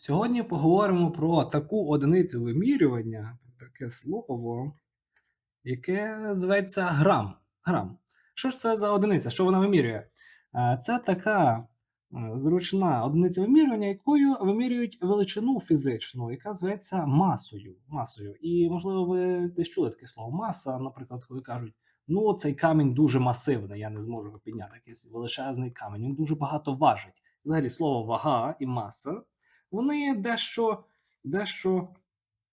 Сьогодні поговоримо про таку одиницю вимірювання, таке слово, яке зветься грам. Грам. Що ж це за одиниця? Що вона вимірює? Е, Це така е, зручна одиниця вимірювання, якою вимірюють величину фізичну, яка зветься масою. масою. І, можливо, ви десь чули таке слово маса, наприклад, коли кажуть, ну цей камінь дуже масивний, я не зможу його підняти. Якийсь величезний камінь, він дуже багато важить. Взагалі, слово вага і маса вони дещо, дещо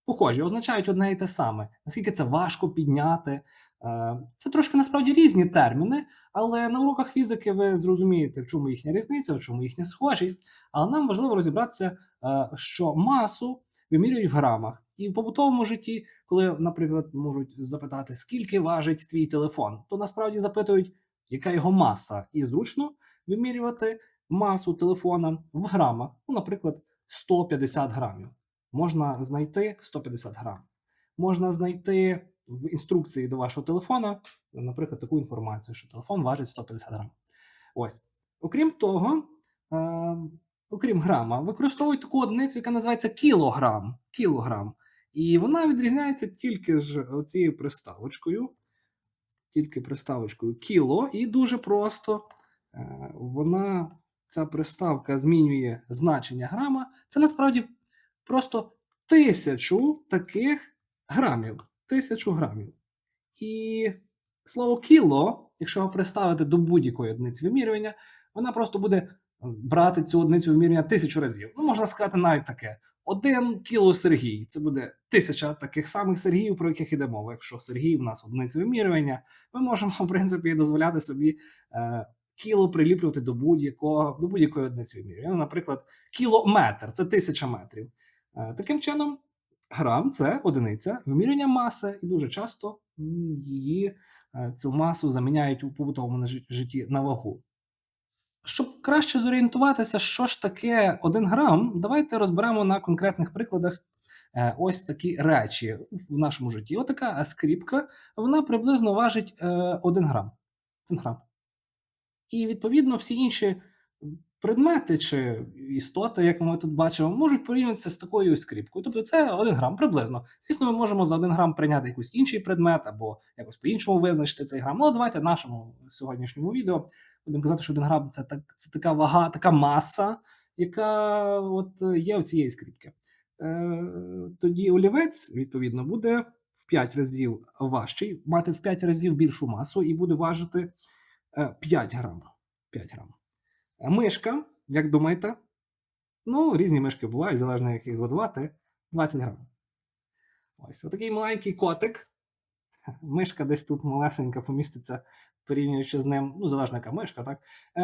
похожі, означають одне і те саме. Наскільки це важко підняти. Е, Це трошки насправді різні терміни, але на уроках фізики ви зрозумієте, в чому їхня різниця, в чому їхня схожість. Але нам важливо розібратися, е, що масу вимірюють в грамах. І в побутовому житті, коли, наприклад, можуть запитати, скільки важить твій телефон, то насправді запитують, яка його маса, і зручно вимірювати масу телефона в грамах. Ну, наприклад, 150 грамів. Можна знайти 150 грам. Можна знайти в інструкції до вашого телефона, наприклад, таку інформацію, що телефон важить 150 грам. Ось. Окрім того, е, окрім грама, використовують таку одиницю, яка називається кілограм. Кілограм. І вона відрізняється тільки ж цією приставочкою. Тільки приставочкою кіло, і дуже просто е, вона ця приставка змінює значення грама, це насправді просто тисячу таких грамів. Тисячу грамів. І слово кіло, якщо його приставити до будь-якої одиниці вимірювання, вона просто буде брати цю одиницю вимірювання тисячу разів. Ну, можна сказати навіть таке: один кіло Сергій. Це буде тисяча таких самих Сергіїв, про яких іде мова. Якщо Сергій в нас одиниця вимірювання, ми можемо, в принципі, дозволяти собі. Е, кіло приліплювати до будь-якого до будь-якої одиниці вимірювання. Ну, Наприклад, кілометр це тисяча метрів. Е, Таким чином, грам це одиниця вимірювання маси, і дуже часто її е, цю масу заміняють у побутовому житті на вагу. Щоб краще зорієнтуватися, що ж таке 1 грам, давайте розберемо на конкретних прикладах е, ось такі речі в нашому житті. Отака скріпка, вона приблизно важить 1 грам. 1 грам. І відповідно всі інші предмети чи істоти, як ми тут бачимо, можуть порівнятися з такою скріпкою. Тобто це 1 грам приблизно. Звісно, ми можемо за 1 грам прийняти якийсь інший предмет або якось по-іншому визначити цей грам. Але давайте в нашому сьогоднішньому відео будемо казати, що 1 грам це так, це така вага, така маса, яка от є в цієї скріпки. Е, Тоді олівець, відповідно, буде в 5 разів важчий, мати в 5 разів більшу масу і буде важити. 5 грам. 5 грам. Мишка, як думаєте? Ну, різні мишки бувають, залежно як їх годувати. 20 грам. Ось такий маленький котик. Мишка десь тут малесенька поміститься, порівнюючи з ним. Ну, залежно яка мишка, так?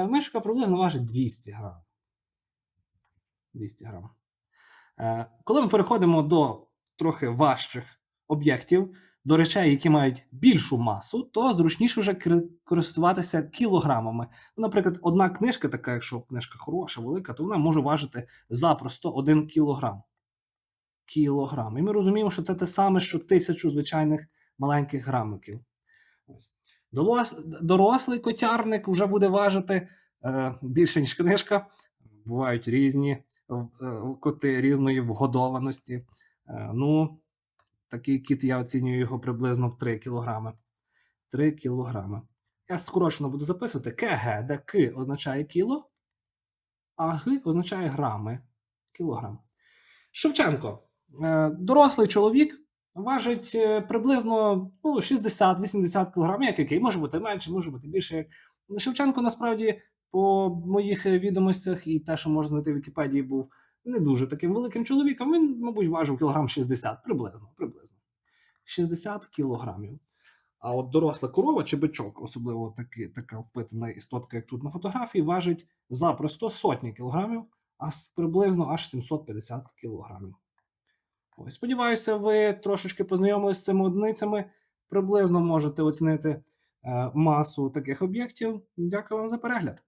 Мишка приблизно важить 200 грам. 200 грам. Коли ми переходимо до трохи важчих об'єктів, до речей, які мають більшу масу, то зручніше вже користуватися кілограмами. Ну, Наприклад, одна книжка, така, якщо книжка хороша, велика, то вона може важити запросто 1 кілограм. Кілограм. І ми розуміємо, що це те саме, що тисячу звичайних маленьких грамиків. Дорослий котярник вже буде важити е, більше, ніж книжка. Бувають різні е, коти різної вгодованості. Е, ну, Такий кіт я оцінюю його приблизно в 3 кілограми. 3 кілограми. Я скорочено буду записувати КГ, де К означає кіло, а Г означає грами. Кілограм. Шевченко. Е, дорослий чоловік важить е, приблизно ну, 60-80 кг, як який, може бути менше, може бути більше. Шевченко насправді, по моїх відомостях, і те, що можна знайти в Вікіпедії, був не дуже таким великим чоловіком. Він, мабуть, важив кілограм 60, приблизно. приблизно. 60 кілограмів. А от доросла корова чи бичок, особливо таки, така впитана істотка, як тут на фотографії, важить запросто сотні кілограмів, а приблизно аж 750 кілограмів. Ось, Сподіваюся, ви трошечки познайомилися з цими одиницями. Приблизно можете оцінити е, масу таких об'єктів. Дякую вам за перегляд.